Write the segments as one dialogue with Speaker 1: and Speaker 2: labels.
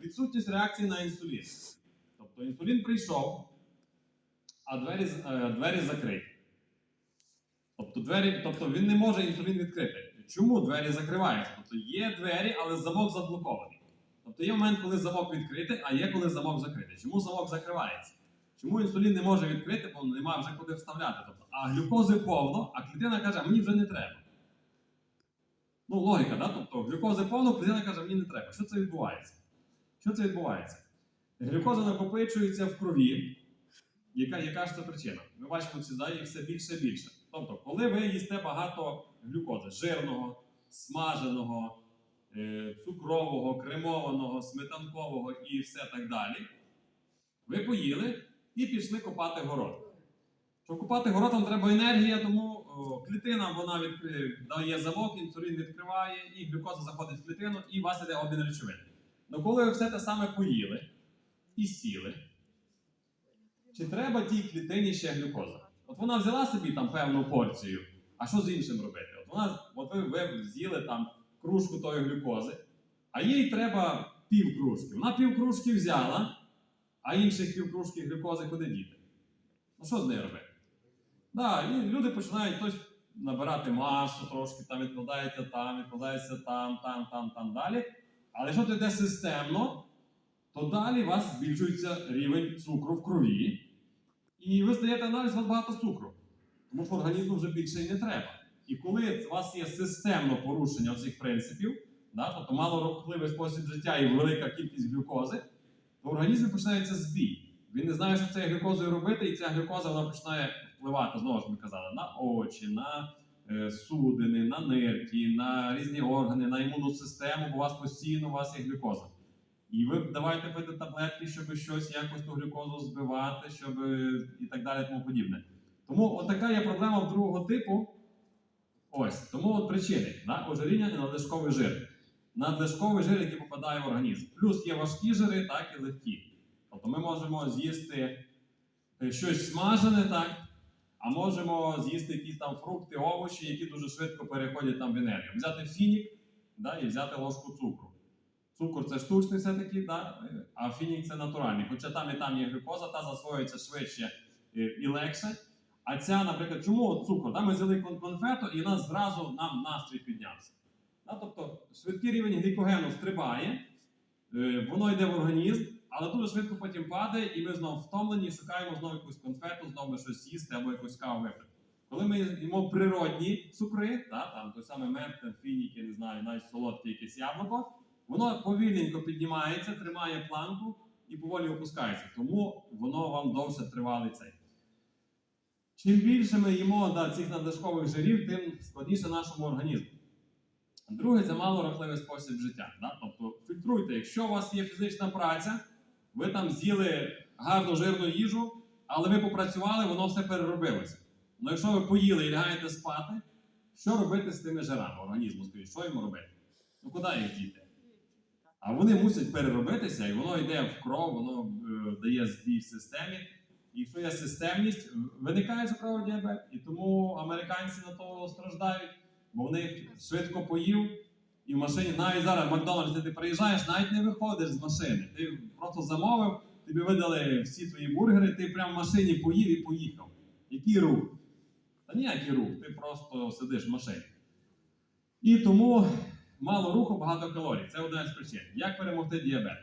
Speaker 1: відсутність реакції на інсулін. Тобто інсулін прийшов, а двері, е, двері закриті. Тобто, двері, тобто він не може інсулін відкрити. Чому двері закриваються? Тобто є двері, але замок заблокований. Тобто є момент, коли замок відкритий, а є коли замок закритий. Чому замок закривається? Чому інсулін не може відкрити, бо нема вже куди вставляти. Тобто, а глюкози повно, а клітина каже, мені вже не треба. Ну, логіка, да? Тобто глюкози повно, клітина каже, мені не треба. Що це відбувається? Що це відбувається? Глюкоза накопичується в крові. Яка, яка ж це причина? Ми бачимо, ці їх все більше і більше. Тобто, коли ви їсте багато глюкози, жирного, смаженого, е, цукрового, кремованого, сметанкового і все так далі, ви поїли і пішли копати город. Щоб купати город, там треба енергія, тому о, клітина вона відкриє, дає замок, інсулін відкриває, і глюкоза заходить в клітину, і у вас іде обмін речовин. Ну коли ви все те саме поїли і сіли, чи треба тій клітині ще глюкоза? От вона взяла собі там певну порцію, а що з іншим робити? От вона, от ви, ви з'їли там кружку тої глюкози, а їй треба пів кружки. Вона пів кружки взяла, а інших пів кружки глюкози куди діти? Ну що з нею робити? Да, і люди починають хтось набирати масу, трошки там відкладається там, відкладається там, там, там, там далі. Але якщо це йде системно, то далі у вас збільшується рівень цукру в крові, і ви здаєте аналіз, у вас багато цукру. Тому що організму вже більше і не треба. І коли у вас є системно порушення цих принципів, да, тобто малорухливий спосіб життя і велика кількість глюкози, то в організмі починається збій. Він не знає, що цією глюкозою робити, і ця глюкоза вона починає впливати, знову ж ми казали, на очі, на судини, на нирки, на різні органи, на імунну систему, бо у вас постійно у вас є глюкоза. І ви давайте пити таблетки, щоб щось якось ту глюкозу збивати, щоб е, і так далі, тому подібне. Тому от така є проблема другого типу. Ось, тому от причини да? ожиріння і надлишковий жир. Надлишковий жир, який попадає в організм. Плюс є важкі жири, так і легкі. Тобто ми можемо з'їсти е, щось смажене, так? А можемо з'їсти якісь там фрукти, овочі, які дуже швидко переходять там в енергію. Взяти фінік да, і взяти ложку цукру. Цукор це штучний все-таки, да? а фінік це натуральний. Хоча там і там є глюкоза, та засвоюється швидше е, і легше. А ця, наприклад, чому от цукор? Да, ми взяли конфету і нас зразу нам настрій піднявся. Да, тобто швидкий рівень глікогену стрибає, е, воно йде в організм, але дуже швидко потім падає, і ми знову втомлені, шукаємо знову якусь конфету, знову щось їсти або якусь каву випити. Коли ми їмо природні цукри, да, там той самий мед, фініки, не знаю, навіть солодке якесь яблуко, воно повільненько піднімається, тримає планку і поволі опускається. Тому воно вам довше тривалий цей. Чим більше ми їмо да, цих надлишкових жирів, тим складніше нашому організму. Друге, це малорахливий спосіб життя. Да? Тобто фільтруйте, якщо у вас є фізична праця, ви там з'їли гарну жирну їжу, але ви попрацювали, воно все переробилося. Ну якщо ви поїли і лягаєте спати, що робити з тими жирами організму? Скажіть, що йому робити? Ну куди їх діти? А вони мусять переробитися, і воно йде в кров, воно е, дає збій в системі. І якщо є системність, виникає цукровий діабет. І тому американці на то страждають, бо вони швидко поїв, і в машині навіть зараз в Макдональдс, ти приїжджаєш, навіть не виходиш з машини. Ти просто замовив, тобі видали всі твої бургери, ти прямо в машині поїв і поїхав. Який рух? Та ніякий рух, ти просто сидиш в машині. І тому мало руху, багато калорій. Це одна з причин. Як перемогти діабет?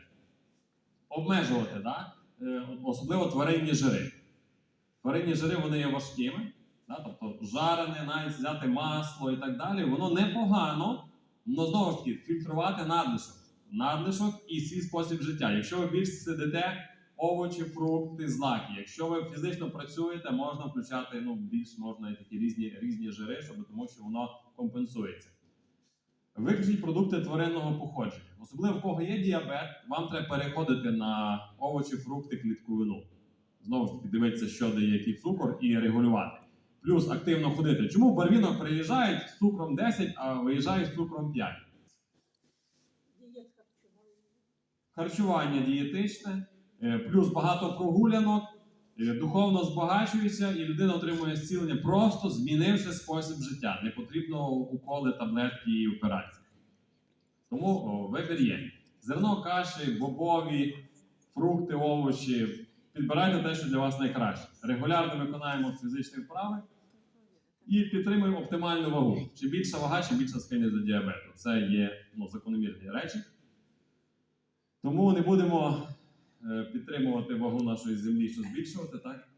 Speaker 1: Обмежувати, да? Е, особливо тваринні жири. Тваринні жири вони є важкими, да? тобто жарене, навіть взяти масло і так далі, воно непогано, але знову ж таки фільтрувати надлишок. Надлишок і свій спосіб життя. Якщо ви більше сидите, овочі, фрукти, злаки. Якщо ви фізично працюєте, можна включати ну, більш можна і такі різні, різні жири, щоб, тому що воно компенсується. Виключіть продукти тваринного походження. Особливо в кого є діабет, вам треба переходити на овочі, фрукти, клітковину. Знову ж таки, дивитися, що дає який цукор, і регулювати. Плюс активно ходити. Чому барвінок приїжджають з цукром 10, а виїжджають з цукром 5? Харчування дієтичне, е, плюс багато прогулянок, е, духовно збагачується, і людина отримує зцілення, просто змінивши спосіб життя. Не потрібно уколи, таблетки і операції. Тому вибір є. зерно каші, бобові, фрукти, овочі. Підбирайте те, що для вас найкраще. Регулярно виконаємо фізичні вправи і підтримуємо оптимальну вагу. Чим більша вага, чим більше схильність до діабету. Це є ну, закономірні речі. Тому не будемо е, підтримувати вагу нашої землі, що збільшувати, так?